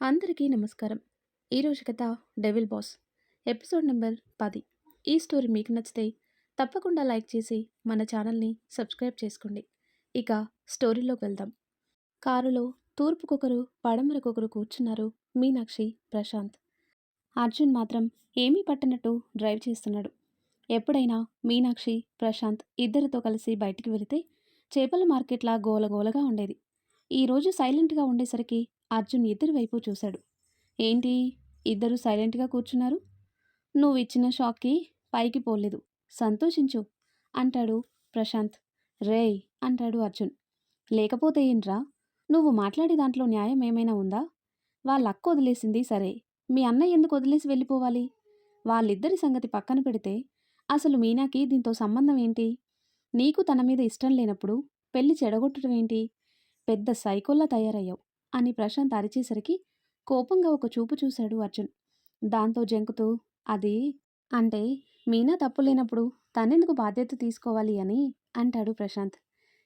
అందరికీ నమస్కారం. ఈరోజు కథ డెవిల్ బాస్. ఎపిసోడ్ నెంబర్ పది. ఈ స్టోరీ మీకు నచ్చితే తప్పకుండా లైక్ చేసి మన ఛానల్ని సబ్స్క్రైబ్ చేసుకోండి. ఇక స్టోరీలోకి వెళ్దాం. కారులో తూర్పుకొకరు పడమరకొకరు కూర్చున్నారు మీనాక్షి ప్రశాంత్. అర్జున్ మాత్రం ఏమీ పట్టనట్టు డ్రైవ్ చేస్తున్నాడు. ఎప్పుడైనా మీనాక్షి ప్రశాంత్ ఇద్దరితో కలిసి బయటికి వెళితే చేపల మార్కెట్లా గోలగోలగా ఉండేది. ఈరోజు సైలెంట్గా ఉండేసరికి అర్జున్ ఇద్దరి వైపు చూశాడు. ఏంటి? ఇద్దరు సైలెంట్గా కూర్చున్నారు? నువ్వు ఇచ్చిన షాక్కి పైకి పోలేదు. సంతోషించు అంటాడు ప్రశాంత్. రేయ్ అంటాడు అర్జున్. లేకపోతే ఏంట్రా? నువ్వు మాట్లాడే దాంట్లో న్యాయం ఏమైనా ఉందా? వాళ్ళ అక్క వదిలేసింది సరే. మీ అన్నయ్య ఎందుకు వదిలేసి వెళ్ళిపోవాలి? వాళ్ళిద్దరి సంగతి పక్కన పెడితే అసలు మీనాకి దీంతో సంబంధం ఏంటి? నీకు తన మీద ఇష్టం లేనప్పుడు పెళ్ళి చెడగొట్టడం ఏంటి? పెద్ద సైకోల్లా తయారయ్యావు. అని ప్రశాంత్ అరిచేసరికి కోపంగా ఒక చూపు చూశాడు అర్జున్. దాంతో జంకుతూ అది అంటే మీనా తప్పు లేనప్పుడు తనెందుకు బాధ్యత తీసుకోవాలి అని? అంటాడు ప్రశాంత్.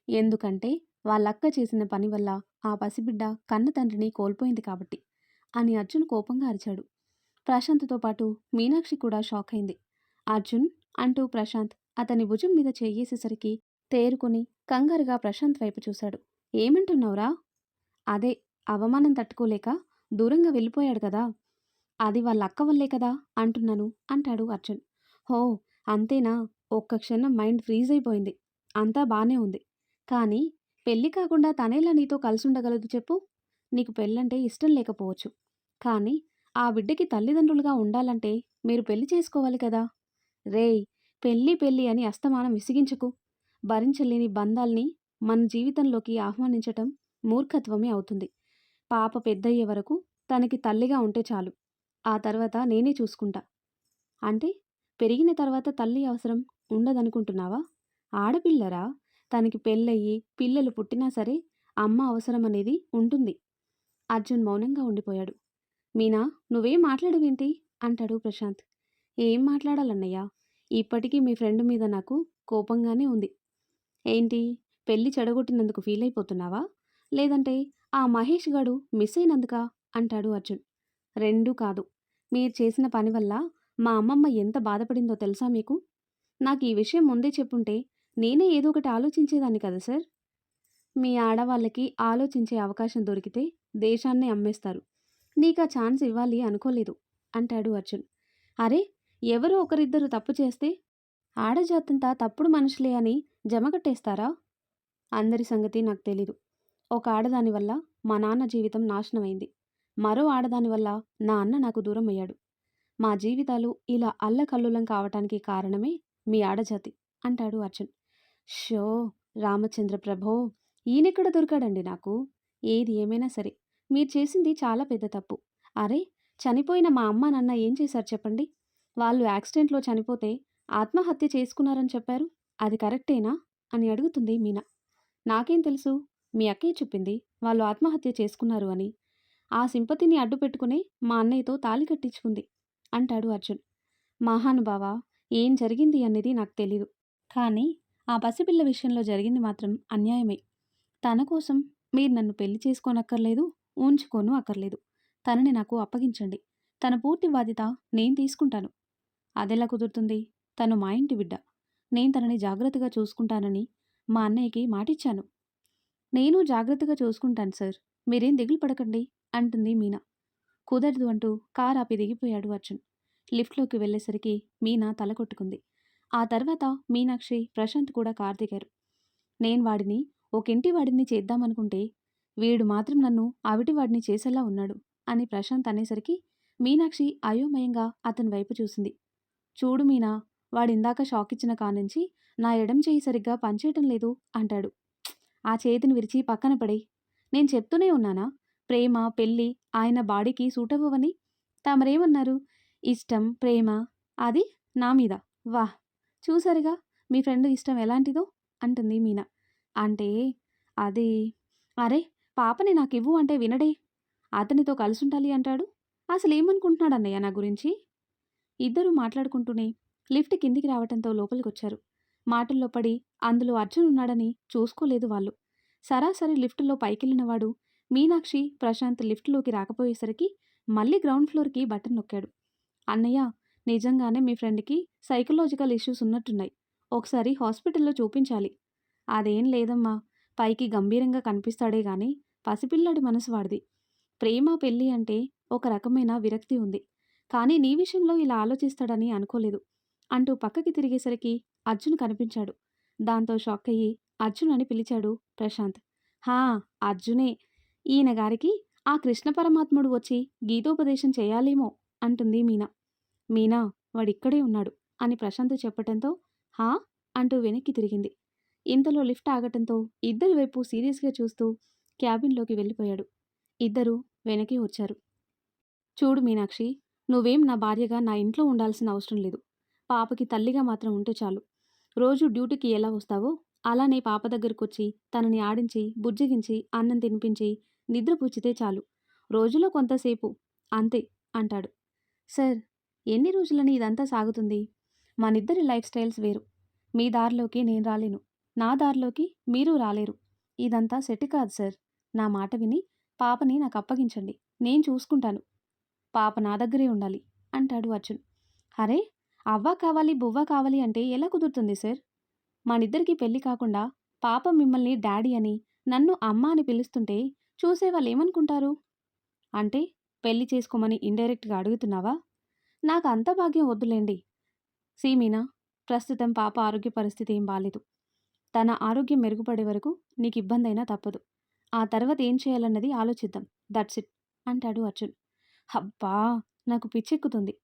ఎందుకంటే వాళ్ళక్క చేసిన పని వల్ల ఆ పసిబిడ్డ కన్న తండ్రిని కోల్పోయింది కాబట్టి అని అర్జున్ కోపంగా అరిచాడు. ప్రశాంత్తో పాటు మీనాక్షి కూడా షాక్ అయింది. అర్జున్ అంటూ ప్రశాంత్ అతని భుజం మీద చేయేసేసరికి తేరుకుని కంగారుగా ప్రశాంత్ వైపు చూశాడు. ఏమంటున్నావురా? అదే అవమానం తట్టుకోలేక దూరంగా వెళ్ళిపోయాడు కదా. అది వాళ్ళ అక్క వల్లే కదా అంటున్నాను అంటాడు అర్జున్. హో అంతేనా? ఒక్క క్షణం మైండ్ ఫ్రీజ్ అయిపోయింది. అంతా బానే ఉంది. కానీ పెళ్ళి కాకుండా తనేలా నీతో కలిసి ఉండగలదు చెప్పు. నీకు పెళ్ళంటే ఇష్టం లేకపోవచ్చు. కానీ ఆ బిడ్డకి తల్లిదండ్రులుగా ఉండాలంటే మీరు పెళ్ళి చేసుకోవాలి కదా. రేయ్ పెళ్ళి పెళ్ళి అని అస్తమానం విసిగించకు. భరించలేని బంధాల్ని మన జీవితంలోకి ఆహ్వానించటం మూర్ఖత్వమే అవుతుంది. పాప పెద్దయ్యే వరకు తనకి తల్లిగా ఉంటే చాలు. ఆ తర్వాత నేనే చూసుకుంటా. అంటే పెరిగిన తర్వాత తల్లి అవసరం ఉండదనుకుంటున్నావా? ఆడపిల్లరా? తనకి పెళ్ళయ్యి పిల్లలు పుట్టినా సరే అమ్మ అవసరం అనేది ఉంటుంది. అర్జున్ మౌనంగా ఉండిపోయాడు. మీనా నువ్వేం మాట్లాడవేంటి? అంటాడు ప్రశాంత్. ఏం మాట్లాడాలన్నయ్యా? ఇప్పటికీ మీ ఫ్రెండ్ మీద నాకు కోపంగానే ఉంది. ఏంటి పెళ్ళి చెడగొట్టినందుకు ఫీల్ అయిపోతున్నావా లేదంటే ఆ మహేష్ గడు మిస్ అయినందుక? అంటాడు అర్జున్. రెండూ కాదు. మీరు చేసిన పని వల్ల మా అమ్మమ్మ ఎంత బాధపడిందో తెలుసా మీకు? నాకు ఈ విషయం ముందే చెప్పుంటే నేనే ఏదో ఒకటి ఆలోచించేదాన్ని కదా సార్? మీ ఆడవాళ్ళకి ఆలోచించే అవకాశం దొరికితే దేశాన్నే అమ్మేస్తారు. నీకు ఆ ఛాన్స్ ఇవ్వాలి అనుకోలేదు అంటాడు అర్జున్. అరే ఎవరో ఒకరిద్దరు తప్పు చేస్తే? ఆడజాతంతా తప్పుడు మనుషులే అని జమగట్టేస్తారా? అందరి సంగతి నాకు తెలీదు. ఒక ఆడదాని వల్ల మా నాన్న జీవితం నాశనమైంది. మరో ఆడదాని వల్ల నా అన్న నాకు దూరం అయ్యాడు. మా జీవితాలు ఇలా అల్లకల్లులం కావటానికి కారణమే మీ ఆడజాతి అంటాడు అర్జున్. షో! రామచంద్ర ప్రభో! ఈయనెక్కడ దొరికాడండి నాకు? ఏది ఏమైనా సరే. మీరు చేసింది చాలా పెద్ద తప్పు. అరే! చనిపోయిన మా అమ్మ నాన్న ఏం చేశారు చెప్పండి? వాళ్ళు యాక్సిడెంట్లో చనిపోతే ఆత్మహత్య చేసుకున్నారని చెప్పారు. అది కరెక్టేనా? అని అడుగుతుంది మీనా. నాకేం తెలుసు? మీ అక్కయ్య చెప్పింది వాళ్ళు ఆత్మహత్య చేసుకున్నారు అని. ఆ సింపతిని అడ్డు పెట్టుకుని మా అన్నయ్యతో తాలి కట్టించుకుంది అంటాడు అర్జున్. మహానుభావ ఏం జరిగింది అనేది నాకు తెలీదు. కానీ ఆ పసిపిల్ల విషయంలో జరిగింది మాత్రం అన్యాయమే. తన కోసం మీరు నన్ను పెళ్ళి చేసుకోనక్కర్లేదు ఊంచుకోను అక్కర్లేదు. తనని నాకు అప్పగించండి. తన పూర్తి బాధ్యత నేను తీసుకుంటాను. అదెలా కుదురుతుంది? తను మా ఇంటి బిడ్డ. నేను తనని జాగ్రత్తగా చూసుకుంటానని మా అన్నయ్యకి మాటిచ్చాను. నేను జాగ్రత్తగా చూసుకుంటాను సార్. మీరేం దిగులు పడకండి అంటుంది మీనా. కుదరదు అంటూ కార్ ఆపి దిగిపోయాడు అర్జున్. లిఫ్ట్లోకి వెళ్ళేసరికి మీనా తల కొట్టుకుంది. ఆ తర్వాత మీనాక్షి ప్రశాంత్ కూడా కార్ దిగారు. నేను వాడిని ఒకింటి వాడిని చేద్దామనుకుంటే వీడు మాత్రం నన్ను అవిటి వాడిని చేసేలా ఉన్నాడు అని ప్రశాంత్ అనేసరికి మీనాక్షి అయోమయంగా అతని వైపు చూసింది. చూడు మీనా వాడిందాక షాక్ ఇచ్చిన కానుంచి నా ఎడం చేయి సరిగ్గా పనిచేయటం లేదు అంటాడు. ఆ చేతిని విరిచి పక్కన పడి నేను చెప్తూనే ఉన్నానా ప్రేమ పెళ్ళి ఆయన బాడీకి సూట్ అవ్వవని తమరేమన్నారు? ఇష్టం ప్రేమ అది నా మీద. వాహ్ చూసారుగా మీ ఫ్రెండ్ ఇష్టం ఎలాంటిదో? అంటుంది మీనా. అంటే అది అరే పాపని నాకు ఇవ్వు అంటే వినడే. అతనితో కలిసుంటాలి అంటాడు. అసలు ఏమనుకుంటున్నాడు అన్నయ్య నా గురించి? ఇద్దరూ మాట్లాడుకుంటూనే లిఫ్ట్ కిందికి రావడంతో లోపలికొచ్చారు. మాటల్లో పడి అందులో అర్జున్ ఉన్నాడని చూసుకోలేదు వాళ్ళు. సరాసరి లిఫ్టులో పైకెళ్ళినవాడు మీనాక్షి ప్రశాంత్ లిఫ్ట్లోకి రాకపోయేసరికి మళ్ళీ గ్రౌండ్ ఫ్లోర్కి బటన్ నొక్కాడు. అన్నయ్య నిజంగానే మీ ఫ్రెండ్కి సైకలాజికల్ ఇష్యూస్ ఉన్నట్టున్నాయి. ఒకసారి హాస్పిటల్లో చూపించాలి. అదేం లేదమ్మా పైకి గంభీరంగా కనిపిస్తాడే గాని పసిపిల్లాడి మనసు వాడిది. ప్రేమ పెళ్ళి అంటే ఒక రకమైన విరక్తి ఉంది. కానీ నీ విషయంలో ఇలా ఆలోచిస్తాడని అనుకోలేదు. అంటూ పక్కకి తిరిగేసరికి అర్జున్ కనిపించాడు. దాంతో షాక్ అయ్యి అర్జున్ అని పిలిచాడు ప్రశాంత్. హా అర్జునే ఈయన గారికి ఆ కృష్ణ పరమాత్ముడు వచ్చి గీతోపదేశం చేయాలేమో అంటుంది మీనా. మీనా వాడిక్కడే ఉన్నాడు అని ప్రశాంత్ చెప్పటంతో హా అంటూ వెనక్కి తిరిగింది. ఇంతలో లిఫ్ట్ ఆగటంతో ఇద్దరి వైపు సీరియస్గా చూస్తూ క్యాబిన్లోకి వెళ్ళిపోయాడు. ఇద్దరు వెనక్కి వచ్చారు. చూడు మీనాక్షి నువ్వేం నా భార్యగా నా ఇంట్లో ఉండాల్సిన అవసరం లేదు. పాపకి తల్లిగా మాత్రం ఉంటే చాలు. రోజు డ్యూటీకి ఎలా వస్తావో అలానే పాప దగ్గరకొచ్చి తనని ఆడించి బుజ్జగించి అన్నం తినిపించి నిద్రపుచ్చితే చాలు. రోజులో కొంతసేపు అంతే అంటాడు. సార్ ఎన్ని రోజులని ఇదంతా సాగుతుంది? మనిద్దరి లైఫ్ స్టైల్స్ వేరు. మీ దారిలోకి నేను రాలేను. నా దారిలోకి మీరు రాలేరు. ఇదంతా సెట్ కాదు సార్. నా మాట విని పాపని నాకు అప్పగించండి. నేను చూసుకుంటాను. పాప నా దగ్గరే ఉండాలి అంటాడు అర్జున్. అరే అవ్వ కావాలి బువ్వ కావాలి అంటే ఎలా కుదురుతుంది సార్? మనిద్దరికీ పెళ్ళి కాకుండా పాప మిమ్మల్ని డాడీ అని నన్ను అమ్మ అని పిలుస్తుంటే చూసేవాళ్ళు ఏమనుకుంటారు అంటే పెళ్ళి చేసుకోమని ఇండైరెక్ట్గా అడుగుతున్నావా? నాకు అంత భాగ్యం వద్దులేండి. సీమీనా ప్రస్తుతం పాప ఆరోగ్య పరిస్థితి ఏం బాలేదు. తన ఆరోగ్యం మెరుగుపడే వరకు నీకు ఇబ్బంది అయినా తప్పదు. ఆ తర్వాత ఏం చేయాలన్నది ఆలోచిద్దాం. దట్స్ ఇట్ అంటాడు అర్జున్. అబ్బా! నాకు పిచ్చెక్కుతుంది.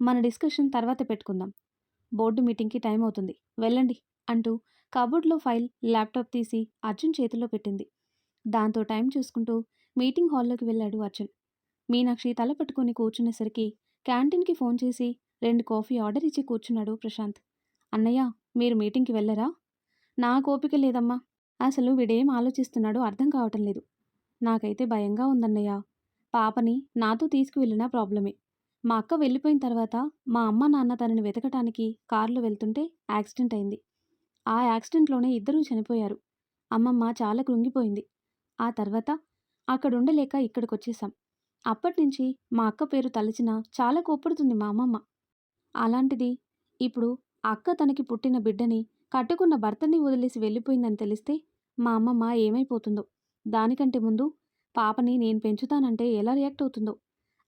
మన డిస్కషన్ తర్వాత పెట్టుకుందాం. బోర్డు మీటింగ్కి టైం అవుతుంది. వెళ్ళండి అంటూ కబోర్డ్లో ఫైల్ ల్యాప్టాప్ తీసి అర్జున్ చేతిలో పెట్టింది. దాంతో టైం చూసుకుంటూ మీటింగ్ హాల్లోకి వెళ్ళాడు అర్జున్. మీనాక్షి తల పట్టుకుని కూర్చునేసరికి క్యాంటీన్కి ఫోన్ చేసి రెండు కాఫీ ఆర్డర్ ఇచ్చి కూర్చున్నాడు ప్రశాంత్. అన్నయ్య మీరు మీటింగ్కి వెళ్ళరా? నా కోపిక లేదమ్మా. అసలు వీడేం ఆలోచిస్తున్నాడో అర్థం కావటం లేదు. నాకైతే భయంగా ఉందన్నయ్య. పాపని నాతో తీసుకువెళ్ళినా ప్రాబ్లమే. మా అక్క వెళ్ళిపోయిన తర్వాత మా అమ్మ నాన్న తనని వెతకటానికి కారులో వెళ్తుంటే యాక్సిడెంట్ అయింది. ఆ యాక్సిడెంట్లోనే ఇద్దరూ చనిపోయారు. అమ్మమ్మ చాలా కృంగిపోయింది. ఆ తర్వాత అక్కడుండలేక ఇక్కడికి వచ్చేసాం అప్పటినుంచి మా అక్క పేరు తలచినా చాలా కోప్పడుతుంది మా అమ్మమ్మ. అలాంటిది ఇప్పుడు అక్క తనకి పుట్టిన బిడ్డని కట్టుకున్న భర్తని వదిలేసి వెళ్ళిపోయిందని తెలిస్తే మా అమ్మమ్మ ఏమైపోతుందో దానికంటే ముందు పాపని నేను పెంచుతానంటే ఎలా రియాక్ట్ అవుతుందో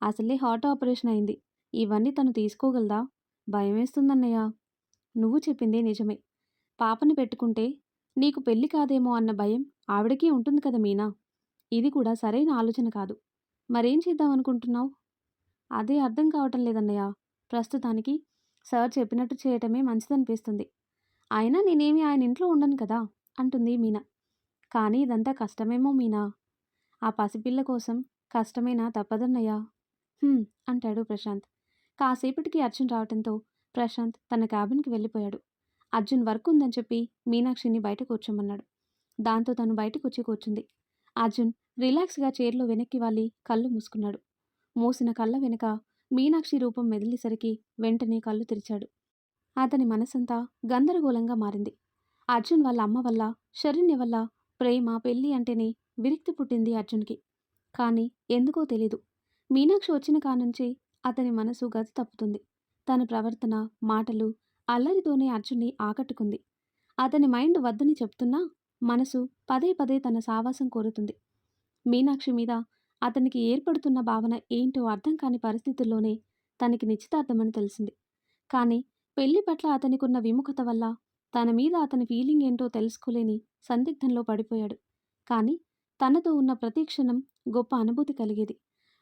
అసలే హార్ట్ ఆపరేషన్ అయింది. ఇవన్నీ తను తీసుకోగలదా? భయమేస్తుందన్నయ్య. నువ్వు చెప్పిందే నిజమే. పాపని పెట్టుకుంటే నీకు పెళ్ళి కాదేమో అన్న భయం ఆవిడకి ఉంటుంది కదా మీనా. ఇది కూడా సరైన ఆలోచన కాదు. మరేం చేద్దామనుకుంటున్నావు అదే అర్థం కావటం లేదన్నయ్య. ప్రస్తుతానికి సార్ చెప్పినట్టు చేయటమే మంచిదనిపిస్తుంది. అయినా నేనేమి ఆయన ఇంట్లో ఉండను కదా? అంటుంది మీనా. కానీ ఇదంతా కష్టమేమో మీనా. ఆ పసిపిల్ల కోసం కష్టమైనా తప్పదన్నయ్యా. అంటాడు ప్రశాంత్. కాసేపటికి అర్జున్ రావటంతో ప్రశాంత్ తన క్యాబిన్కి వెళ్ళిపోయాడు. అర్జున్ వర్క్ ఉందని చెప్పి మీనాక్షిని బయట కూర్చోమన్నాడు. దాంతో తను బయటకు వచ్చి కూర్చుంది. అర్జున్ రిలాక్స్గా చైర్లో వెనక్కి వాలి కళ్ళు మూసుకున్నాడు. మూసిన కళ్ళ వెనుక మీనాక్షి రూపం మెదిలేసరికి వెంటనే కళ్ళు తెరిచాడు. అతని మనసంతా గందరగోళంగా మారింది. అర్జున్ వాళ్ళ అమ్మ వల్ల శరణ్య వల్ల ప్రేమ పెళ్ళి అంటేనే విరక్తి పుట్టింది అర్జున్కి. కానీ ఎందుకో తెలీదు. మీనాక్షి వచ్చిన కానుంచి అతని మనసు గతి తప్పుతుంది. తన ప్రవర్తన మాటలు అల్లరితోనే అర్జున్ని ఆకట్టుకుంది. అతని మైండ్ వద్దని చెప్తున్నా మనసు పదే పదే తన సావాసం కోరుతుంది. మీనాక్షి మీద అతనికి ఏర్పడుతున్న భావన ఏంటో అర్థం కాని పరిస్థితుల్లోనే తనకి నిశ్చితార్థమని తెలిసింది. కానీ పెళ్ళి పట్ల అతనికున్న విముఖత వల్ల తన మీద అతని ఫీలింగ్ ఏంటో తెలుసుకోలేని సందిగ్ధంలో పడిపోయాడు. కానీ తనతో ఉన్న ప్రతి క్షణం గొప్ప అనుభూతి కలిగేది.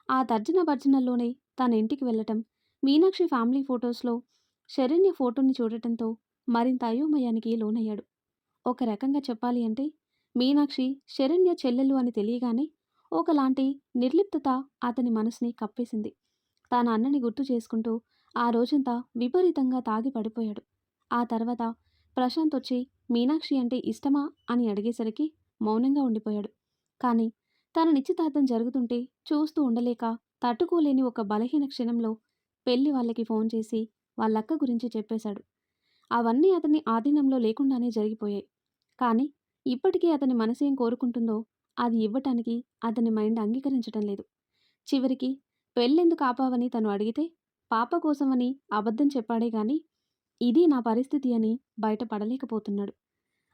ఆ తర్జన భర్జనల్లోనే తన ఇంటికి వెళ్ళటం మీనాక్షి ఫ్యామిలీ ఫొటోస్లో శరణ్య ఫోటోని చూడటంతో మరింత అయోమయానికి లోనయ్యాడు. ఒక రకంగా చెప్పాలి అంటే మీనాక్షి శరణ్య చెల్లెలు అని తెలియగానే ఒకలాంటి నిర్లిప్తత అతని మనసుని కప్పేసింది. తన అన్నని గుర్తు చేసుకుంటూ ఆ రోజంతా విపరీతంగా తాగి పడిపోయాడు. ఆ తర్వాత ప్రశాంత్ వచ్చి మీనాక్షి అంటే ఇష్టమా? అని అడిగేసరికి మౌనంగా ఉండిపోయాడు. కానీ తన నిశ్చితార్థం జరుగుతుంటే చూస్తూ ఉండలేక తట్టుకోలేని ఒక బలహీన క్షణంలో పెళ్ళి వాళ్ళకి ఫోన్ చేసి వాళ్ళక్క గురించి చెప్పేశాడు. అవన్నీ అతని ఆధీనంలో లేకుండానే జరిగిపోయాయి. కానీ ఇప్పటికీ అతని మనసేం కోరుకుంటుందో అది ఇవ్వటానికి అతని మైండ్ అంగీకరించటం లేదు. చివరికి పెళ్ళెందుకు ఆపావని తను అడిగితే పాప కోసమని అబద్ధం చెప్పాడే గాని ఇది నా పరిస్థితి అని బయటపడలేకపోతున్నాడు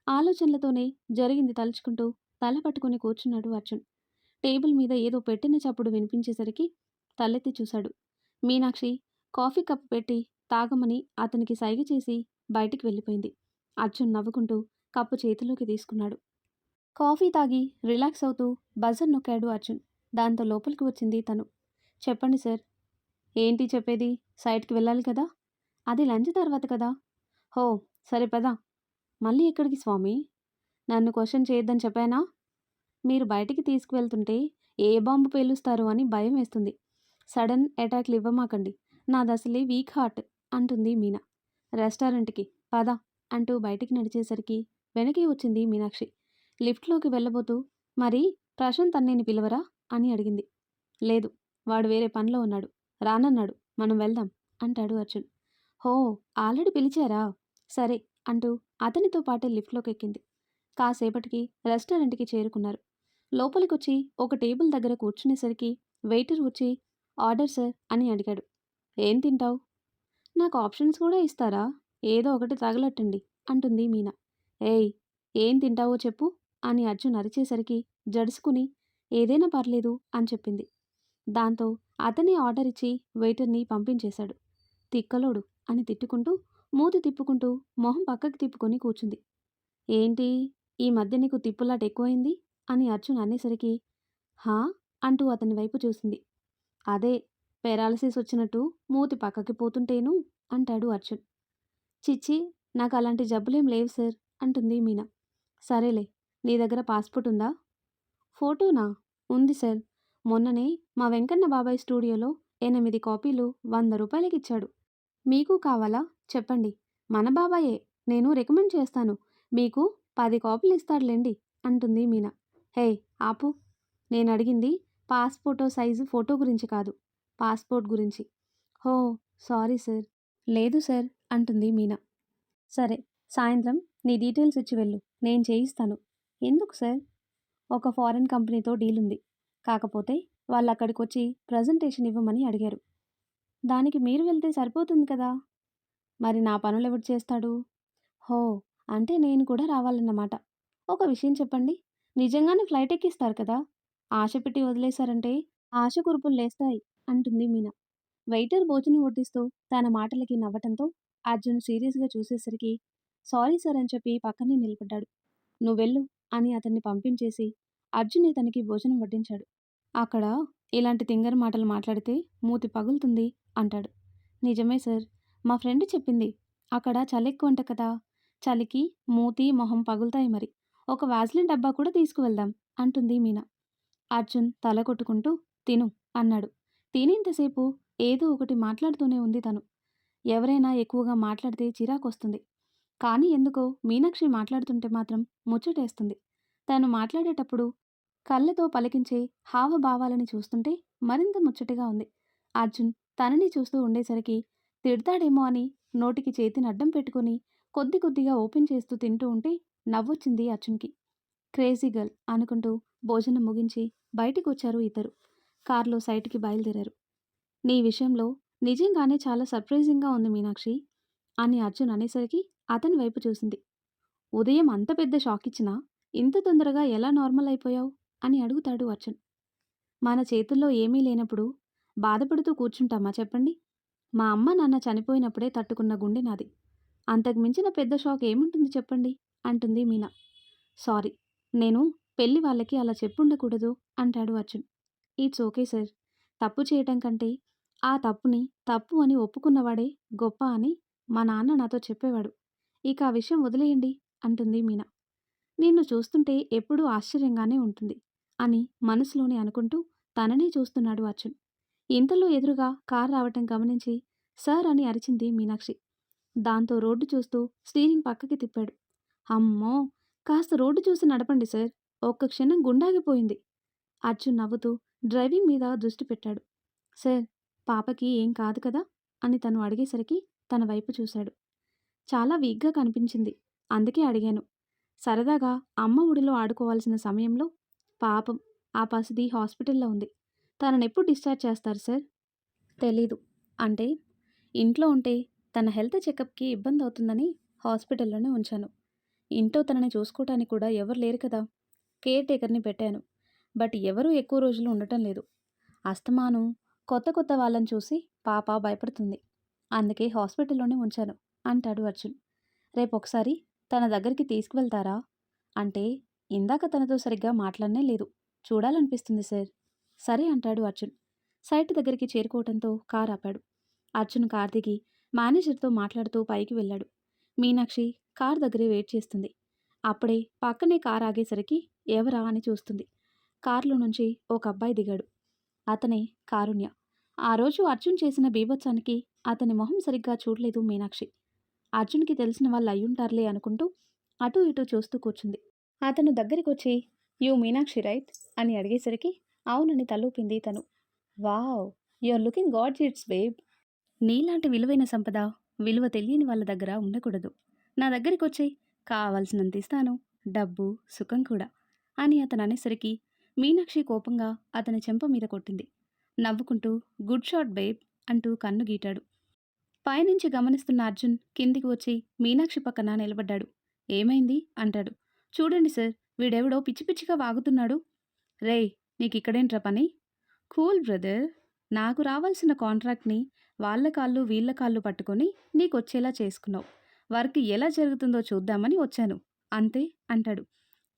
ఆలోచనలతోనే జరిగింది తలుచుకుంటూ తల పట్టుకుని కూర్చున్నాడు అర్జున్. టేబుల్ మీద ఏదో పెట్టిన చప్పుడు వినిపించేసరికి తలెత్తి చూశాడు. మీనాక్షి కాఫీ కప్ పెట్టి తాగమని అతనికి సైగ చేసి బయటికి వెళ్ళిపోయింది. అర్జున్ నవ్వుకుంటూ కప్పు చేతిలోకి తీసుకున్నాడు. కాఫీ తాగి రిలాక్స్ అవుతూ బజర్ నొక్కాడు అర్జున్. దాంతో లోపలికి వచ్చింది తను. చెప్పండి సార్ ఏంటి చెప్పేది? సైట్కి వెళ్ళాలి కదా? అది లంచ్ తర్వాత కదా? హో సరే పదా. మళ్ళీ ఎక్కడికి స్వామి? నన్ను క్వశ్చన్ చేయొద్దని చెప్పానా? మీరు బయటికి తీసుకువెళ్తుంటే ఏ బాంబు పేలుస్తారు అని భయం వేస్తుంది. సడన్ అటాక్లు ఇవ్వమాకండి నాదసలే వీక్ హార్ట్ అంటుంది మీనా. రెస్టారెంట్కి పద అంటూ బయటికి నడిచేసరికి వెనకే వచ్చింది మీనాక్షి. లిఫ్ట్లోకి వెళ్ళబోతూ మరి ప్రశాంత్ అన్నయ్యని పిలవరా అని అడిగింది. లేదు వాడు వేరే పనిలో ఉన్నాడు. రానన్నాడు మనం వెళ్దాం అంటాడు అర్జున్. హో ఆల్రెడీ పిలిచారా? సరే అంటూ అతనితో పాటే లిఫ్ట్లోకి ఎక్కింది కాసేపటికి రెస్టారెంట్కి చేరుకున్నారు. లోపలికొచ్చి ఒక టేబుల్ దగ్గర కూర్చునేసరికి వెయిటర్ వచ్చి ఆర్డర్ సార్ అని అడిగాడు. ఏం తింటావు? నాకు ఆప్షన్స్ కూడా ఇస్తారా? ఏదో ఒకటి తగలట్టండి అంటుంది మీనా. ఏయ్ ఏం తింటావో చెప్పు అని అర్జున్ అరిచేసరికి జడుసుకుని ఏదైనా పర్లేదు అని చెప్పింది. దాంతో అతనే ఆర్డర్ ఇచ్చి వెయిటర్ని పంపించేశాడు. తిక్కలోడు అని తిట్టుకుంటూ మూతి తిప్పుకుంటూ మొహం పక్కకి తిప్పుకొని కూర్చుంది. ఏంటి? ఈ మధ్య నీకు తిప్పులాట ఎక్కువైంది అని అర్జున్ అనేసరికి హా? అంటూ అతని వైపు చూసింది. అదే పెరాలసిస్ వచ్చినట్టు మూతి పక్కకి పోతుంటేను? అంటాడు అర్జున్. చిచ్చి నాకు అలాంటి జబ్బులేం లేవు సార్ అంటుంది మీనా. సరేలే నీ దగ్గర పాస్పోర్ట్ ఉందా? ఫోటోనా? ఉంది సార్. మొన్ననే మా వెంకన్న బాబాయ్ స్టూడియోలో ఎనిమిది కాపీలు వంద రూపాయలకి ఇచ్చాడు. మీకు కావాలా? చెప్పండి. మన బాబాయే నేను రికమెండ్ చేస్తాను. మీకు పది కాపీలు ఇస్తాడులేండి అంటుంది మీనా. హే ఆపు. నేను అడిగింది పాస్పోర్టో సైజు ఫోటో గురించి కాదు పాస్పోర్ట్ గురించి. హో సారీ సార్. లేదు సార్ అంటుంది మీనా. సరే సాయంత్రం నీ డీటెయిల్స్ ఇచ్చి వెళ్ళు నేను చేయిస్తాను. ఎందుకు సార్? ఒక ఫారెన్ కంపెనీతో డీల్ ఉంది. కాకపోతే వాళ్ళు అక్కడికి వచ్చి ప్రజెంటేషన్ ఇవ్వమని అడిగారు. దానికి మీరు వెళ్తే సరిపోతుంది కదా? మరి నా పనులు ఎవడు చేస్తాడు? హో అంటే నేను కూడా రావాలన్నమాట. ఒక విషయం చెప్పండి. నిజంగానే ఫ్లైట్ ఎక్కిస్తారు కదా! ఆశ పెట్టి వదిలేశారంటే ఆశ కురుపులు లేస్తాయి అంటుంది మీనా. వెయిటర్ భోజనం వడ్డిస్తూ తన మాటలకి నవ్వటంతో అర్జున్ సీరియస్గా చూసేసరికి సారీ సార్ అని చెప్పి పక్కనే నిలబడ్డాడు. నువ్వెళ్ళు అని అతన్ని పంపించేసి అర్జున్ ఇతనికి భోజనం వడ్డించాడు. అక్కడ ఇలాంటి తింగర మాటలు మాట్లాడితే మూతి పగులుతుంది అంటాడు. నిజమే సార్ మా ఫ్రెండ్ చెప్పింది. అక్కడ చలి ఎక్కువ అంట కదా! చలికి మూతి మొహం పగులుతాయి మరి. ఒక వాజ్లిన్ డబ్బా కూడా తీసుకువెళ్దాం అంటుంది మీనా. అర్జున్ తల కొట్టుకుంటూ తిను అన్నాడు. తినేంతసేపు ఏదో ఒకటి మాట్లాడుతూనే ఉంది తను. ఎవరైనా ఎక్కువగా మాట్లాడితే చిరాకొస్తుంది. కానీ ఎందుకో మీనాక్షి మాట్లాడుతుంటే మాత్రం ముచ్చటేస్తుంది. తను మాట్లాడేటప్పుడు కళ్ళతో పలికించే హావభావాలని చూస్తుంటే మరింత ముచ్చటగా ఉంది. అర్జున్ తనని చూస్తూ ఉండేసరికి తిడతాడేమో అని నోటికి చేతిని అడ్డం పెట్టుకుని కొద్ది కొద్దిగా ఓపెన్ చేస్తూ తింటూ ఉంటే నవ్వొచ్చింది అర్జున్కి. క్రేజీ గర్ల్ అనుకుంటూ భోజనం ముగించి బయటికి వచ్చారు ఇద్దరు. కారులో సైట్కి బయలుదేరారు. నీ విషయంలో నిజంగానే చాలా సర్ప్రైజింగ్గా ఉంది మీనాక్షి అని అర్జున్ అనేసరికి అతని వైపు చూసింది. ఉదయం అంత పెద్ద షాక్ ఇచ్చినా ఇంత తొందరగా ఎలా నార్మల్ అయిపోయావు? అని అడుగుతాడు అర్జున్. మన చేతుల్లో ఏమీ లేనప్పుడు బాధపడుతూ కూర్చుంటామా చెప్పండి? మా అమ్మ నాన్న చనిపోయినప్పుడే తట్టుకున్న గుండె నాది. అంతకు మించిన పెద్ద షాక్ ఏముంటుంది చెప్పండి? అంటుంది మీనా. సారీ నేను పెళ్ళి వాళ్ళకి అలా చెప్పుండకూడదు అంటాడు అర్జున్. ఇట్స్ ఓకే సార్ తప్పు చేయటం కంటే ఆ తప్పుని తప్పు అని ఒప్పుకున్నవాడే గొప్ప అని మా నాన్న నాతో చెప్పేవాడు. ఇక ఆ విషయం వదిలేయండి అంటుంది మీనా. నిన్ను చూస్తుంటే ఎప్పుడూ ఆశ్చర్యంగానే ఉంటుంది అని మనసులోనే అనుకుంటూ తననే చూస్తున్నాడు అర్జున్. ఇంతలో ఎదురుగా కార్ రావటం గమనించి సార్ అని అరిచింది మీనాక్షి. దాంతో రోడ్డు చూస్తూ స్టీరింగ్ పక్కకి తిప్పాడు. అమ్మో! కాస్త రోడ్డు చూసి నడపండి సార్. ఒక్క క్షణం గుండాగిపోయింది. అర్జున్ నవ్వుతూ డ్రైవింగ్ మీద దృష్టి పెట్టాడు. సార్ పాపకి ఏం కాదు కదా? అని తను అడిగేసరికి తన వైపు చూశాడు. చాలా వీక్గా కనిపించింది. అందుకే అడిగాను. సరదాగా అమ్మ ఒడిలో ఆడుకోవాల్సిన సమయంలో పాపం ఆ పసిది హాస్పిటల్లో ఉంది. తనని ఎప్పుడు డిశ్చార్జ్ చేస్తారు సార్? తెలీదు. అంటే ఇంట్లో ఉంటే తన హెల్త్ చెకప్కి ఇబ్బంది అవుతుందని హాస్పిటల్లోనే ఉంచాను. ఇంట్లో తనని చూసుకోవటానికి కూడా ఎవరు లేరు కదా. కేర్ టేకర్ని పెట్టాను. బట్ ఎవరూ ఎక్కువ రోజులు ఉండటం లేదు. అస్తమాను కొత్త కొత్త వాళ్ళని చూసి పాప భయపడుతుంది. అందుకే హాస్పిటల్లోనే ఉంచాను అంటాడు అర్జున్. రేపు ఒకసారి తన దగ్గరికి తీసుకువెళ్తారా? అంటే ఇందాక తనతో సరిగ్గా మాట్లాడనే లేదు. చూడాలనిపిస్తుంది సార్. సరే అంటాడు అర్జున్. సైట్ దగ్గరికి చేరుకోవడంతో కార్ ఆపాడు. అర్జున్ కార్ దిగి మేనేజర్తో మాట్లాడుతూ పైకి వెళ్ళాడు. మీనాక్షి కార్ దగ్గరే వెయిట్ చేస్తుంది. అప్పుడే పక్కనే కార్ ఆగేసరికి ఎవరా అని చూస్తుంది. కారులో నుంచి ఒక అబ్బాయి దిగాడు. అతనే కారుణ్య. ఆ రోజు అర్జున్ చేసిన బీభత్సానికి అతని మొహం సరిగ్గా చూడలేదు మీనాక్షి. అర్జున్కి తెలిసిన వాళ్ళు అయ్యుంటారులే అనుకుంటూ అటూ ఇటూ చూస్తూ కూర్చుంది. అతను దగ్గరికి వచ్చి యూ మీనాక్షి రైట్? అని అడిగేసరికి అవునని తలూపింది తను. వావ్ యూఆర్ లుకింగ్ గాడ్ జిట్స్ బేబ్. నీలాంటి విలువైన సంపద విలువ తెలియని వాళ్ళ దగ్గర ఉండకూడదు. నా దగ్గరికి వచ్చి కావాల్సినంత ఇస్తాను. డబ్బు సుఖం కూడా. అని అతను అనేసరికి మీనాక్షి కోపంగా అతని చెంప మీద కొట్టింది. నవ్వుకుంటూ గుడ్ షాట్ బేబ్ అంటూ కన్ను గీటాడు. పైనుంచి గమనిస్తున్న అర్జున్ కిందికి వచ్చి మీనాక్షి పక్కన నిలబడ్డాడు. ఏమైంది? అంటాడు. చూడండి సార్ వీడెవడో పిచ్చి పిచ్చిగా వాగుతున్నాడు. రే నీకు ఇక్కడేంట్రా పని? కూల్ బ్రదర్ నాకు రావాల్సిన కాంట్రాక్ట్ని వాళ్ళ కాళ్ళు వీళ్ళ కాళ్ళు పట్టుకొని నీకు వచ్చేలా చేసుకున్నావు. వర్క్ ఎలా జరుగుతుందో చూద్దామని వచ్చాను. అంతే అంటాడు.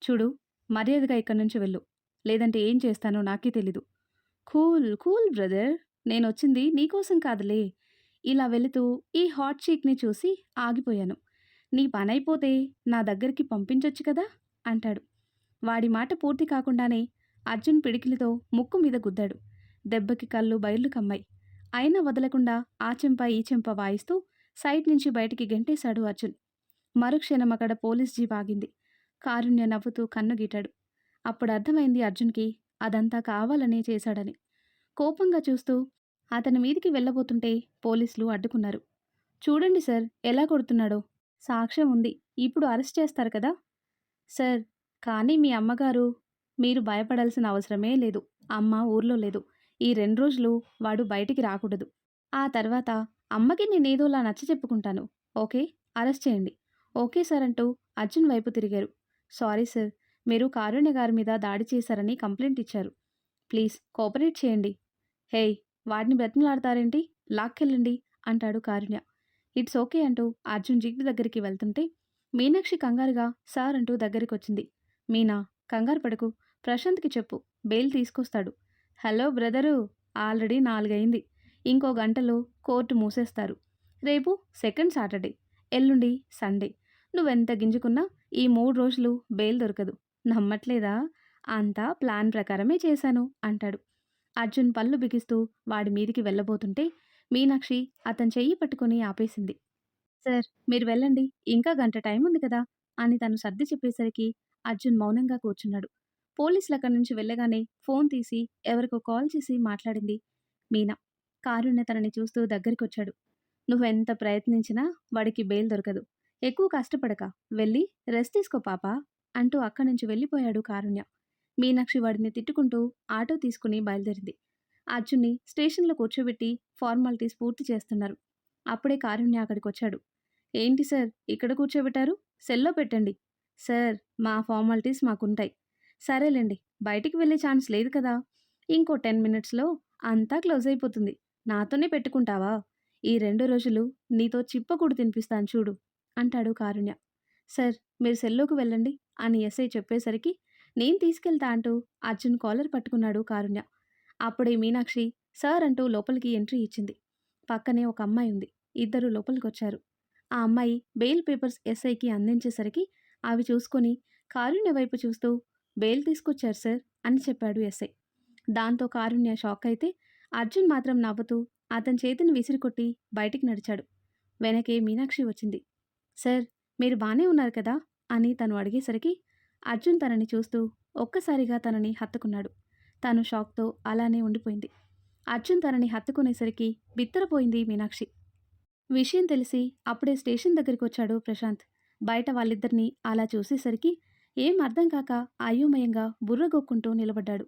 చూడు మర్యాదగా ఇక్కడి నుంచి వెళ్ళు. లేదంటే ఏం చేస్తానో నాకే తెలీదు. Cool cool brother. నేను వచ్చింది నీకోసం కాదులే. ఇలా వెళుతూ ఈ హాట్ చీక్ని చూసి ఆగిపోయాను. నీ పనైపోతే నా దగ్గరికి పంపించొచ్చు కదా? అంటాడు. వాడి మాట పూర్తి కాకుండానే అర్జున్ పిడికిలితో ముక్కు మీద గుద్దాడు. దెబ్బకి కళ్ళు బయర్లు కమ్మాయి. అయినా వదలకుండా ఆ చెంప ఈ చెంప వాయిస్తూ సైట్ నుంచి బయటికి గెంటేశాడు అర్జున్. మరుక్షణం అక్కడ పోలీస్ జీప్ ఆగింది. కారుణ్య నవ్వుతూ కన్ను గీటాడు అప్పుడు అర్థమైంది అర్జున్కి అదంతా కావాలనే చేశాడని. కోపంగా చూస్తూ అతని మీదికి వెళ్ళబోతుంటే పోలీసులు అడ్డుకున్నారు. చూడండి సార్ ఎలా కొడుతున్నాడో. సాక్ష్యం ఉంది. ఇప్పుడు అరెస్ట్ చేస్తారు కదా. సార్ కానీ మీ అమ్మగారు మీరు భయపడాల్సిన అవసరమే లేదు. అమ్మ ఊర్లో లేదు. ఈ రెండు రోజులు వాడు బయటికి రాకూడదు. ఆ తర్వాత అమ్మకి నేనేదోలా నచ్చ చెప్పుకుంటాను. ఓకే? అరెస్ట్ చేయండి. ఓకే సార్ అంటూ అర్జున్ వైపు తిరిగారు. సారీ సార్ మీరు కారుణ్య గారి మీద దాడి చేశారని కంప్లైంట్ ఇచ్చారు. ప్లీజ్ కోఆపరేట్ చేయండి. హేయ్ వాడిని బ్రతిమలాడతారేంటి? లాక్కెళ్ళండి అంటాడు కారుణ్య. ఇట్స్ ఓకే అంటూ అర్జున్ జిగ్ దగ్గరికి వెళ్తుంటే మీనాక్షి కంగారుగా సార్ అంటూ దగ్గరికి వచ్చింది మీనా కంగారు పడకు. ప్రశాంత్కి చెప్పు. బెయిల్ తీసుకొస్తాడు. హలో బ్రదరు ఆల్రెడీ నాలుగైంది. ఇంకో గంటలో కోర్టు మూసేస్తారు. రేపు సెకండ్ సాటర్డే ఎల్లుండి సండే. నువ్వెంత గింజుకున్నా ఈ మూడు రోజులు బెయిల్ దొరకదు. నమ్మట్లేదా? అంతా ప్లాన్ ప్రకారమే చేశాను అంటాడు. అర్జున్ పళ్ళు బిగిస్తూ వాడి మీదికి వెళ్ళబోతుంటే మీనాక్షి అతని చెయ్యి పట్టుకొని ఆపేసింది. సార్. మీరు వెళ్ళండి ఇంకా గంట టైం ఉంది కదా అని తను సర్ది చెప్పేసరికి అర్జున్ మౌనంగా కూర్చున్నాడు. పోలీసులు అక్కడి నుంచి వెళ్ళగానే ఫోన్ తీసి ఎవరికో కాల్ చేసి మాట్లాడింది మీనా. కారుణ్య తనని చూస్తూ దగ్గరికి వచ్చాడు నువ్వెంత ప్రయత్నించినా వాడికి బెయిల్ దొరకదు. ఎక్కువ కష్టపడక. వెళ్ళి రెస్ట్ తీసుకో పాపా అంటూ అక్కడి నుంచి వెళ్ళిపోయాడు కారుణ్య. మీనాక్షి వాడిని తిట్టుకుంటూ ఆటో తీసుకుని బయలుదేరింది. అర్జున్ని స్టేషన్లో కూర్చోబెట్టి ఫార్మాలిటీస్ పూర్తి చేస్తున్నారు. అప్పుడే కారుణ్య అక్కడికి వచ్చాడు ఏంటి సార్? ఇక్కడ కూర్చోబెట్టారు? సెల్లో పెట్టండి. సార్ మా ఫార్మాలిటీస్ మాకుంటాయి. సరేలేండి బయటికి వెళ్ళే ఛాన్స్ లేదు కదా. ఇంకో టెన్ మినిట్స్లో అంతా క్లోజ్ అయిపోతుంది. నాతోనే పెట్టుకుంటావా? ఈ రెండు రోజులు నీతో చిప్పకూడు తినిపిస్తాను చూడు అంటాడు కారుణ్య. సార్ మీరు సెల్లోకి వెళ్ళండి అని ఎస్ఐ చెప్పేసరికి నేను తీసుకెళ్తా అంటూ అర్జున్ కాలర్ పట్టుకున్నాడు కారుణ్య. అప్పుడే మీనాక్షి సార్ అంటూ లోపలికి ఎంట్రీ ఇచ్చింది. పక్కనే ఒక అమ్మాయి ఉంది ఇద్దరు లోపలికి వచ్చారు ఆ అమ్మాయి బెయిల్ పేపర్స్ ఎస్ఐకి అందించేసరికి అవి చూసుకొని కారుణ్య వైపు చూస్తూ బెయిల్ తీసుకొచ్చారు సార్ అని చెప్పాడు ఎస్ఐ. దాంతో కారుణ్య షాక్ అయితే అర్జున్ మాత్రం నవ్వుతూ అతని చేతిని విసిరికొట్టి బయటికి నడిచాడు. వెనకే మీనాక్షి వచ్చింది. సార్ మీరు బాగానే ఉన్నారు కదా? అని తను అడిగేసరికి అర్జున్ తనని చూస్తూ ఒక్కసారిగా తనని హత్తుకున్నాడు. తను షాక్తో అలానే ఉండిపోయింది. అర్జున్ తనని హత్తుకునేసరికి బిత్తరపోయింది మీనాక్షి. విషయం తెలిసి అప్పుడే స్టేషన్ దగ్గరికి వచ్చాడు ప్రశాంత్. బయట వాళ్ళిద్దరినీ అలా చూసేసరికి ఏం అర్థం కాక అయోమయంగా బుర్రగొక్కుంటూ నిలబడ్డాడు.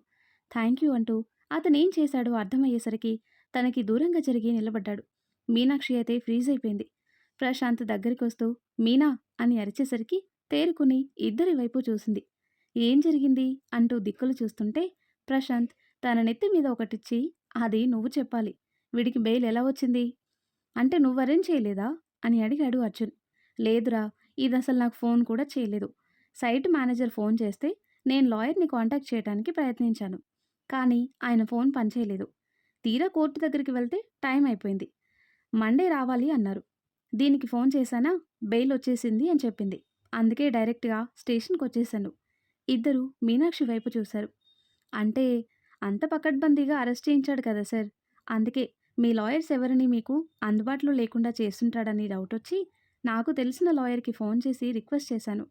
థ్యాంక్ యూ అంటూ అతనేం చేశాడో అర్థమయ్యేసరికి తనకి దూరంగా జరిగి నిలబడ్డాడు. మీనాక్షి అయితే ఫ్రీజ్ అయిపోయింది. ప్రశాంత్ దగ్గరికి వస్తూ మీనా అని అరిచేసరికి తేరుకుని ఇద్దరి వైపు చూసింది. ఏం జరిగింది? అంటూ దిక్కులు చూస్తుంటే ప్రశాంత్ తన నెత్తి మీద ఒకటిచ్చి అది నువ్వు చెప్పాలి. వీడికి బెయిల్ ఎలా వచ్చింది? అంటే నువ్వు చేయలేదా? అని అడిగాడు అర్జున్. లేదురా ఇది అసలు నాకు ఫోన్ కూడా చేయలేదు. సైట్ మేనేజర్ ఫోన్ చేస్తే నేను లాయర్ని కాంటాక్ట్ చేయడానికి ప్రయత్నించాను. కానీ ఆయన ఫోన్ పనిచేయలేదు తీరా కోర్టు దగ్గరికి వెళ్తే టైం అయిపోయింది. మండే రావాలి అన్నారు. దీనికి ఫోన్ చేశానా? బెయిల్ వచ్చేసింది అని చెప్పింది. అందుకే డైరెక్ట్గా స్టేషన్కి వచ్చేసాను ఇద్దరు మీనాక్షి వైపు చూశారు. అంటే అంత పకడ్బందీగా అరెస్ట్ చేయించాడు కదా సార్. అందుకే మీ లాయర్స్ ఎవరిని మీకు అందుబాటులో లేకుండా చేస్తుంటాడని డౌట్ వచ్చి నాకు తెలిసిన లాయర్కి ఫోన్ చేసి రిక్వెస్ట్ చేశాను.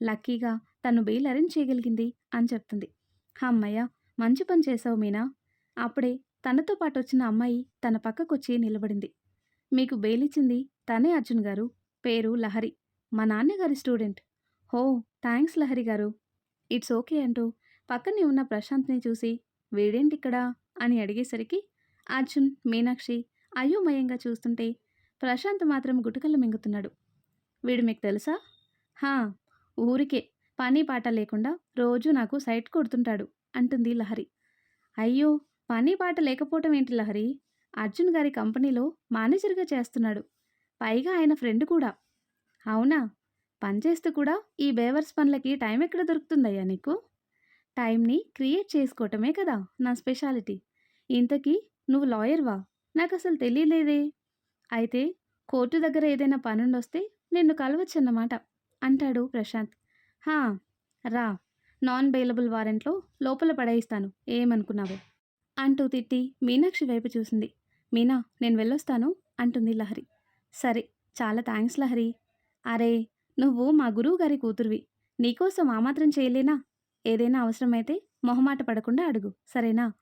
లక్కీగా తను బెయిల్ అరేంజ్ చేయగలిగింది అని చెప్తుంది. అమ్మయ్య! మంచి పని చేశావు మీనా. అప్పుడే తనతో పాటు వచ్చిన అమ్మాయి తన పక్కకొచ్చి నిలబడింది. మీకు బెయిల్ ఇచ్చింది తనే అర్జున్ గారు. పేరు లహరి. మా నాన్నగారి స్టూడెంట్. హో థ్యాంక్స్ లహరి గారు. ఇట్స్ ఓకే అంటూ పక్కనే ఉన్న ప్రశాంత్ని చూసి వీడేంటిక్కడా? అని అడిగేసరికి అర్జున్ మీనాక్షి అయోమయంగా చూస్తుంటే ప్రశాంత్ మాత్రం గుటకలు మింగుతున్నాడు. వీడు మీకు తెలుసా? హా ఊరికే. పని పాట లేకుండా రోజు నాకు సైట్ కొడుతుంటాడు. అంటుంది లహరి. అయ్యో పని పాట లేకపోవటం ఏంటి లహరి? అర్జున్ గారి కంపెనీలో మేనేజర్గా చేస్తున్నాడు. పైగా ఆయన ఫ్రెండ్ కూడా. అవునా? పనిచేస్తూ కూడా ఈ బేవర్స్ పనులకి టైం ఎక్కడ దొరుకుతుందయ్యా నీకు? టైంని క్రియేట్ చేసుకోవటమే కదా నా స్పెషాలిటీ. ఇంతకీ నువ్వు లాయర్వా నాకు అసలు తెలియలేదే. అయితే కోర్టు దగ్గర ఏదైనా పనుండొస్తే నిన్ను కలవచ్చన్నమాట అంటాడు ప్రశాంత్. హా రా. నాన్ బెయిలబుల్ వారెంట్లో లోపల పడేయిస్తాను. ఏమనుకున్నావు? అంటూ తిట్టి మీనాక్షి వైపు చూసింది. మీనా నేను వెళ్ళొస్తాను అంటుంది లహరి. సరే చాలా థ్యాంక్స్ లహరి. అరే నువ్వు మా గురువు గారి కూతురువి. నీకోసం ఆ మాత్రం చేయలేనా? ఏదైనా అవసరమైతే మొహమాట పడకుండా అడుగు సరేనా?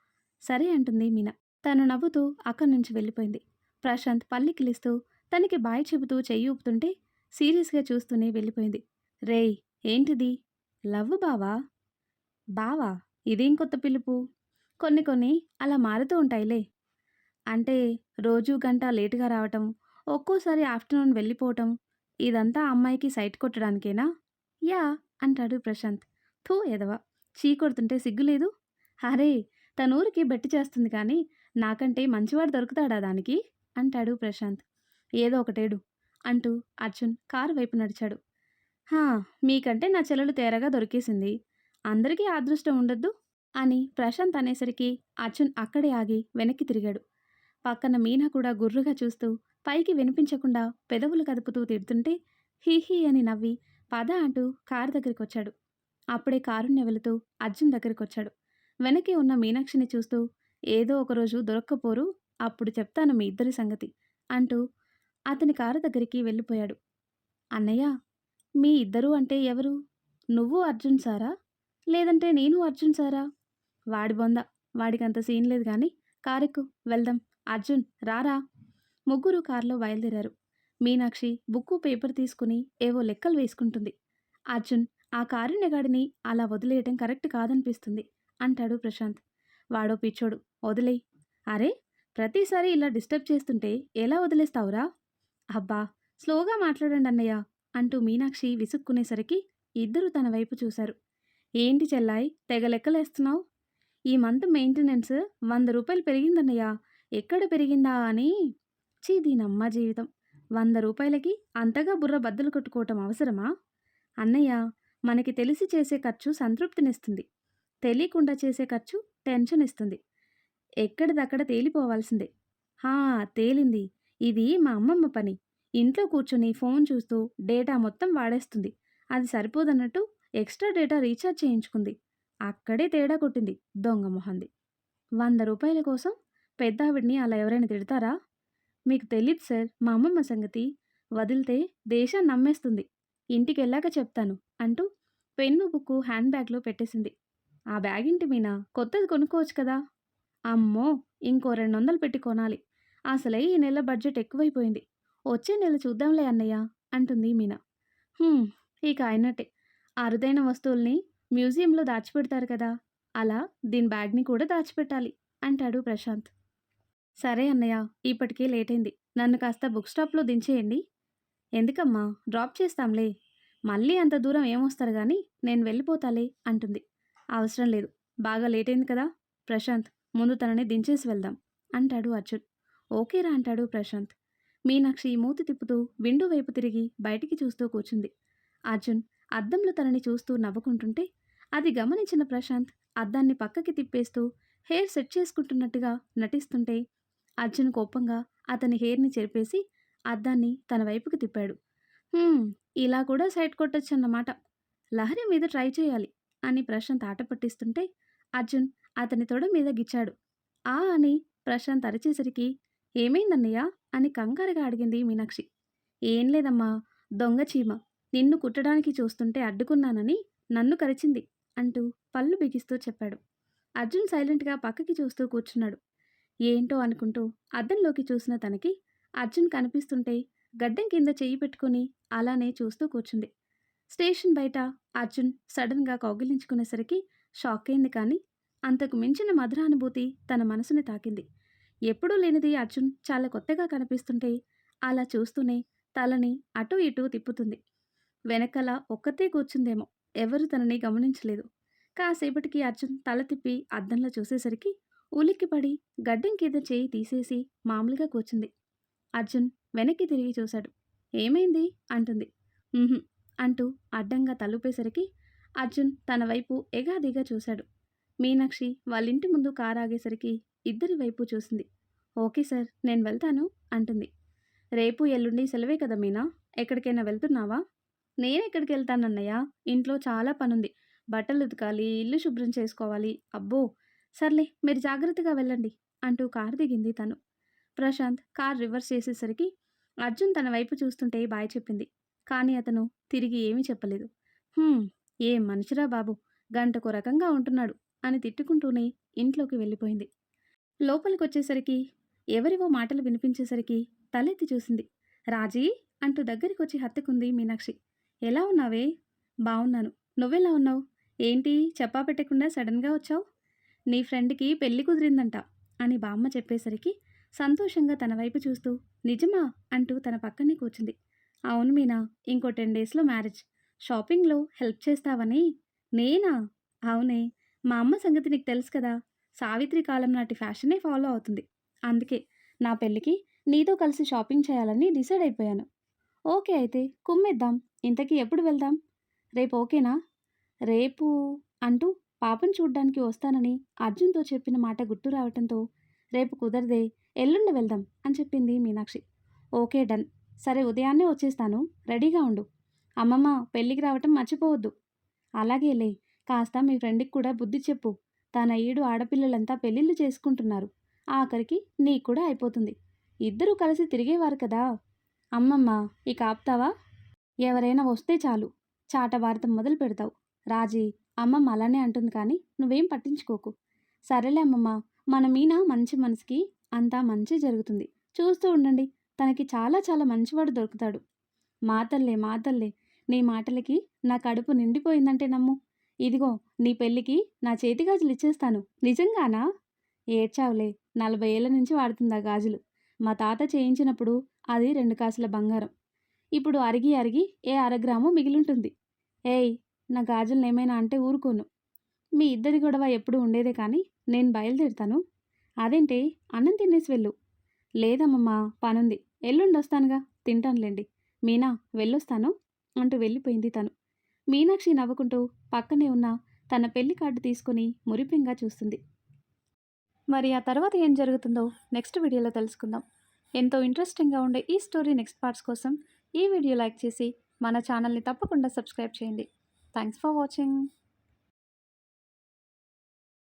సరే అంటుంది మీనా. తను నవ్వుతూ అక్కడి నుంచి వెళ్ళిపోయింది. ప్రశాంత్ పల్లికిలిస్తూ తనకి బాయ్ చెబుతూ చెయ్యి ఊపుతుంటే సీరియస్గా చూస్తూనే వెళ్ళిపోయింది. రేయ్ ఏంటిది? లవ్ బావా? బావా ఇదేం కొత్త పిలుపు? కొన్ని కొన్ని అలా మారుతూ ఉంటాయిలే. అంటే రోజు గంట లేటుగా రావటం ఒక్కోసారి ఆఫ్టర్నూన్ వెళ్ళిపోవటం ఇదంతా అమ్మాయికి సైట్ కొట్టడానికేనా? యా అంటాడు ప్రశాంత్. థూ ఎదవా చీ కొడుతుంటే సిగ్గులేదు? అరే తన ఊరికి బెట్టి చేస్తుంది కానీ నాకంటే మంచివాడు దొరుకుతాడా దానికి? అంటాడు ప్రశాంత్. ఏదో ఒకటేడు అంటూ అర్జున్ కారు వైపు నడిచాడు. హా మీకంటే నా చెల్లెలు తేరగా దొరికేసింది. అందరికీ అదృష్టం ఉండొద్దు? అని ప్రశాంత్ అనేసరికి అర్జున్ అక్కడే ఆగి వెనక్కి తిరిగాడు. పక్కన మీనా కూడా గుర్రుగా చూస్తూ పైకి వినిపించకుండా పెదవులు కదుపుతూ తిడుతుంటే హీహీ అని నవ్వి పద అంటూ కారు దగ్గరికి వచ్చాడు అప్పుడే కారుణ్య వెళుతూ అర్జున్ దగ్గరికి వచ్చాడు వెనకే ఉన్న మీనాక్షిని చూస్తూ ఏదో ఒకరోజు దొరక్కపోరు అప్పుడు చెప్తాను మీ ఇద్దరి సంగతి అంటూ అతని కారు దగ్గరికి వెళ్ళిపోయాడు. అన్నయ్య మీ ఇద్దరూ అంటే ఎవరు? నువ్వు అర్జున్ సారా? లేదంటే నేను అర్జున్ సారా? వాడి బొంద. వాడికంత సీన్ లేదు కానీ కారెక్కు. వెళ్దాం. అర్జున్ రారా? ముగ్గురు కారులో బయలుదేరారు. మీనాక్షి బుక్కు పేపర్ తీసుకుని ఏవో లెక్కలు వేసుకుంటుంది. అర్జున్ ఆ కారుణ్యగాడిని అలా వదిలేయటం కరెక్ట్ కాదనిపిస్తుంది అంటాడు ప్రశాంత్. వాడో పిచ్చోడు వదిలేయ్. అరే ప్రతిసారి ఇలా డిస్టర్బ్ చేస్తుంటే ఎలా వదిలేస్తావురా? అబ్బా స్లోగా మాట్లాడండి అన్నయ్య. అంటూ మీనాక్షి విసుక్కునేసరికి ఇద్దరు తన వైపు చూశారు. ఏంటి చెల్లాయ్ తెగ లెక్కలేస్తున్నావు? ఈ మంత్ మెయింటెనెన్స్ వంద రూపాయలు పెరిగిందన్నయ్యా ఎక్కడ పెరిగిందా అని? చీ దీనమ్మ జీవితం. వంద రూపాయలకి అంతగా బుర్ర బద్దలు కొట్టుకోవటం అవసరమా? అన్నయ్య మనకి తెలిసి చేసే ఖర్చు సంతృప్తినిస్తుంది. తెలియకుండా చేసే ఖర్చు టెన్షన్ ఇస్తుంది ఎక్కడిదక్కడ తేలిపోవాల్సిందే. హా తేలింది. ఇది మా అమ్మమ్మ పని. ఇంట్లో కూర్చొని ఫోన్ చూస్తూ డేటా మొత్తం వాడేస్తుంది. అది సరిపోదన్నట్టు ఎక్స్ట్రా డేటా రీఛార్జ్ చేయించుకుంది. అక్కడే తేడా కొట్టింది దొంగ మొహంది. వంద రూపాయల కోసం పెద్దావిడిని అలా ఎవరైనా తిడతారా? మీకు తెలియదు సార్ మా అమ్మమ్మ సంగతి. వదిలితే దేశాన్ని నమ్మేస్తుంది. ఇంటికి వెళ్ళాక చెప్తాను అంటూ పెన్ను బుక్కు హ్యాండ్ బ్యాగ్లో పెట్టేసింది. ఆ బ్యాగ్ ఇంటి మీద కొత్తది కొనుక్కోవచ్చు కదా? అమ్మో ఇంకో రెండు వందలు పెట్టి కొనాలి. అసలే ఈ నెల బడ్జెట్ ఎక్కువైపోయింది. వచ్చే నెల చూద్దాంలే అన్నయ్య అంటుంది మీనా. ఇక అయినట్టే అరుదైన వస్తువుల్ని మ్యూజియంలో దాచిపెడతారు కదా అలా దీని బ్యాగ్ని కూడా దాచిపెట్టాలి అంటాడు ప్రశాంత్. సరే అన్నయ్య ఇప్పటికే లేట్ అయింది నన్ను కాస్త బుక్ స్టాప్లో దించేయండి. ఎందుకమ్మా డ్రాప్ చేస్తాంలే. మళ్ళీ అంత దూరం ఏమొస్తారు కానీ నేను వెళ్ళిపోతాలే అంటుంది. అవసరం లేదు బాగా లేట్ అయింది కదా ప్రశాంత్ ముందు తనని దించేసి వెళ్దాం అంటాడు అర్జున్. ఓకేరా అంటాడు ప్రశాంత్. మీనాక్షి మూతి తిప్పుతూ విండో వైపు తిరిగి బయటికి చూస్తూ కూర్చుంది. అర్జున్ అద్దంలో తనని చూస్తూ నవ్వుకుంటుంటే అది గమనించిన ప్రశాంత్ అద్దాన్ని పక్కకి తిప్పేస్తూ హెయిర్ సెట్ చేసుకుంటున్నట్టుగా నటిస్తుంటే అర్జున్ కోపంగా అతని హెయిర్ని చెరిపేసి అద్దాన్ని తన వైపుకి తిప్పాడు. ఇలా కూడా సైడ్ కొట్టొచ్చన్నమాట. లహరి మీద ట్రై చేయాలి అని ప్రశాంత్ ఆట పట్టిస్తుంటే అర్జున్ అతని తొడ మీద గిచ్చాడు. ఆ అని ప్రశాంత్ అరిచేసరికి ఏమైందన్నయ్య? అని కంగారుగా అడిగింది మీనాక్షి. ఏం లేదమ్మా దొంగ చీమ. నిన్ను కుట్టడానికి చూస్తుంటే అడ్డుకున్నానని నన్ను కరిచింది అంటూ పళ్ళు బిగిస్తూ చెప్పాడు. అర్జున్ సైలెంట్గా పక్కకి చూస్తూ కూర్చున్నాడు. ఏంటో అనుకుంటూ అద్దంలోకి చూసిన తనకి అర్జున్ కనిపిస్తుంటే గడ్డం కింద చెయ్యి పెట్టుకుని అలానే చూస్తూ కూర్చుంది. స్టేషన్ బయట అర్జున్ సడన్గా కౌగిలించుకునేసరికి షాక్ అయింది కానీ అంతకు మించిన మధురానుభూతి తన మనసుని తాకింది. ఎప్పుడూ లేనిది అర్జున్ చాలా కొత్తగా కనిపిస్తుంటే అలా చూస్తూనే తలని అటు ఇటు తిప్పుతుంది. వెనకల ఒక్కతే కూర్చుందేమో ఎవరు తనని గమనించలేదు. కాసేపటికి అర్జున్ తల తిప్పి అద్దంలో చూసేసరికి ఉలిక్కిపడి గడ్డం కింద చేయి తీసేసి మామూలుగా కూర్చుంది. అర్జున్ వెనక్కి తిరిగి చూశాడు. ఏమైంది? అంటుంది. అంటూ అడ్డంగా తలుపేసరికి అర్జున్ తన వైపు ఎగాదిగా చూశాడు. మీనాక్షి వాళ్ళింటి ముందు కారు ఆగేసరికి ఇద్దరి వైపు చూసింది. ఓకే సార్ నేను వెళ్తాను అంటుంది. రేపు ఎల్లుండి సెలవే కదా మీనా ఎక్కడికైనా వెళ్తున్నావా? నేను ఎక్కడికి వెళ్తానన్నయ్య ఇంట్లో చాలా పనుంది. బట్టలు ఉతకాలి ఇల్లు శుభ్రం చేసుకోవాలి. అబ్బో! సర్లే మీరు జాగ్రత్తగా వెళ్ళండి అంటూ కారు దిగింది తను. ప్రశాంత్ కార్ రివర్స్ చేసేసరికి అర్జున్ తన వైపు చూస్తుంటే బాయ్ చెప్పింది. కానీ అతను తిరిగి ఏమీ చెప్పలేదు. ఏం మనిషిరా బాబు గంటకు రకంగా ఉంటున్నాడు. అని తిట్టుకుంటూనే ఇంట్లోకి వెళ్ళిపోయింది. లోపలికి వచ్చేసరికి ఎవరివో మాటలు వినిపించేసరికి తలెత్తి చూసింది. రాజీ అంటూ దగ్గరికి వచ్చి హత్తుకుంది మీనాక్షి. ఎలా ఉన్నావే? బాగున్నాను నువ్వెలా ఉన్నావు? ఏంటి? చెప్పా పెట్టకుండా సడన్గా వచ్చావు? నీ ఫ్రెండ్కి పెళ్ళి కుదిరిందంట అని బామ్మ చెప్పేసరికి సంతోషంగా తన వైపు చూస్తూ నిజమా? అంటూ తన పక్కనే కూర్చుంది. అవును మీనా ఇంకో టెన్ డేస్లో మ్యారేజ్. షాపింగ్లో హెల్ప్ చేస్తావని? నేనా? అవునే. మా అమ్మ సంగతి నీకు తెలుసు కదా సావిత్రి కాలం నాటి ఫ్యాషనే ఫాలో అవుతుంది. అందుకే నా పెళ్ళికి నీతో కలిసి షాపింగ్ చేయాలని డిసైడ్ అయిపోయాను. ఓకే అయితే కుమ్మేద్దాం. ఇంతకీ ఎప్పుడు వెళ్దాం? రేపు ఓకేనా? రేపు అంటూ పాపను చూడ్డానికి వస్తానని అర్జున్తో చెప్పిన మాట గుర్తు రావటంతో రేపు కుదరదే ఎల్లుండి వెళ్దాం అని చెప్పింది మీనాక్షి. Okay done. సరే ఉదయాన్నే వచ్చేస్తాను. రెడీగా ఉండు. అమ్మమ్మ పెళ్ళికి రావటం మర్చిపోవద్దు. అలాగేలే కాస్త మీ ఫ్రెండ్కి కూడా బుద్ధి చెప్పు. తన ఈడు ఆడపిల్లలంతా పెళ్ళిళ్ళు చేసుకుంటున్నారు. ఆఖరికి నీకు కూడా అయిపోతుంది. ఇద్దరూ కలిసి తిరిగేవారు కదా. అమ్మమ్మ ఇక ఆపుతావా? ఎవరైనా వస్తే చాలు. చాటభారతం మొదలు పెడతావు. రాజీ అమ్మమ్మ అలానే అంటుంది కానీ నువ్వేం పట్టించుకోకు. సరేలే అమ్మమ్మ మన మీన మంచి మనసుకి అంతా మంచి జరుగుతుంది. చూస్తూ ఉండండి తనకి చాలా చాలా మంచివాడు దొరుకుతాడు. మాతల్లే మాతల్లే నీ మాటలకి నా కడుపు నిండిపోయిందంటే నమ్ము. ఇదిగో నీ పెళ్ళికి నా చేతి గాజులు ఇచ్చేస్తాను. నిజంగానా? ఏడ్చావులే. నలభై ఏళ్ళ నుంచి వాడుతుందా గాజులు. మా తాత చేయించినప్పుడు అది రెండు కాసుల బంగారం. ఇప్పుడు అరిగి అరిగి ఏ అరగ్రాము మిగిలింటుంది. ఏయ్ నా గాజులను ఏమైనా అంటే ఊరుకోను. మీ ఇద్దరి గొడవ ఎప్పుడు ఉండేదే కానీ నేను బయలుదేరుతాను. అదేంటి? అన్నం తినేసి వెళ్ళు. లేదమ్మమ్మ పనుంది. ఎల్లుండి వస్తానుగా తింటానులేండి. మీనా వెళ్ళొస్తాను అంటూ వెళ్ళిపోయింది తను. మీనాక్షి నవ్వుకుంటూ పక్కనే ఉన్న తన పెళ్ళి కార్డు తీసుకుని మురిపింగా చూస్తుంది. మరి ఆ తర్వాత ఏం జరుగుతుందో నెక్స్ట్ వీడియోలో తెలుసుకుందాం. ఎంతో ఇంట్రెస్టింగ్గా ఉండే ఈ స్టోరీ నెక్స్ట్ పార్ట్స్ కోసం ఈ వీడియో లైక్ చేసి మన ఛానల్ని తప్పకుండా సబ్స్క్రైబ్ చేయండి. Thanks for watching.